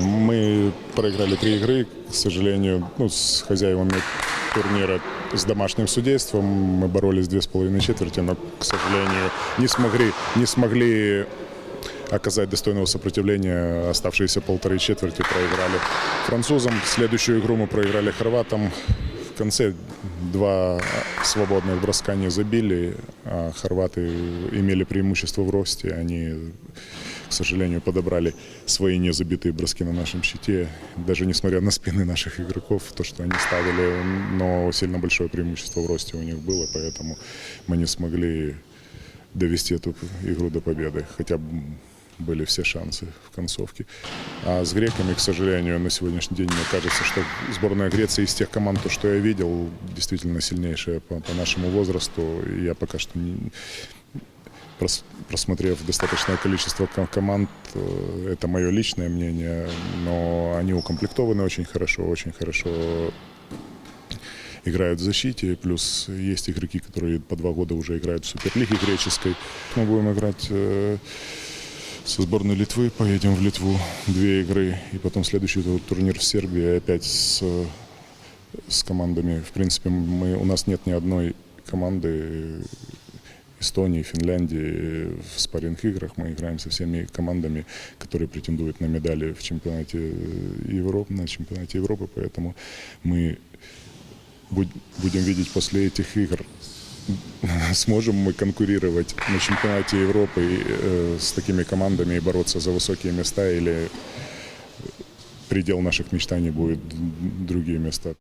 Мы проиграли три игры, к сожалению, ну, с хозяевами турнира с домашним судейством. Мы боролись две с половиной четверти, но, к сожалению, не смогли, не смогли оказать достойного сопротивления. Оставшиеся полторы четверти проиграли французам. Следующую игру мы проиграли хорватам. В конце два свободных броска не забили, а хорваты имели преимущество в росте. Они, к сожалению, подобрали свои незабитые броски на нашем щите. Даже несмотря на спины наших игроков, то, что они ставили, но сильно большое преимущество в росте у них было, поэтому мы не смогли довести эту игру до победы. Хотя бы были все шансы в концовке. А с греками, к сожалению, на сегодняшний день мне кажется, что сборная Греции из тех команд, то, что я видел, действительно сильнейшая по, по нашему возрасту. Я пока что не, просмотрев достаточное количество ко- команд, э, это мое личное мнение, но они укомплектованы очень хорошо, очень хорошо играют в защите, плюс есть игроки, которые по два года уже играют в Суперлиге греческой. Мы будем играть э, со сборной Литвы, поедем в Литву, две игры, и потом следующий ту- турнир в Сербии, опять с, с командами. В принципе, мы, у нас нет ни одной команды Эстонии, Финляндии в спарринг играх. Мы играем со всеми командами, которые претендуют на медали в чемпионате Европы, на чемпионате Европы, поэтому мы буд- будем видеть после этих игр, сможем мы конкурировать на чемпионате Европы э, с такими командами и бороться за высокие места или предел наших мечтаний будет другие места.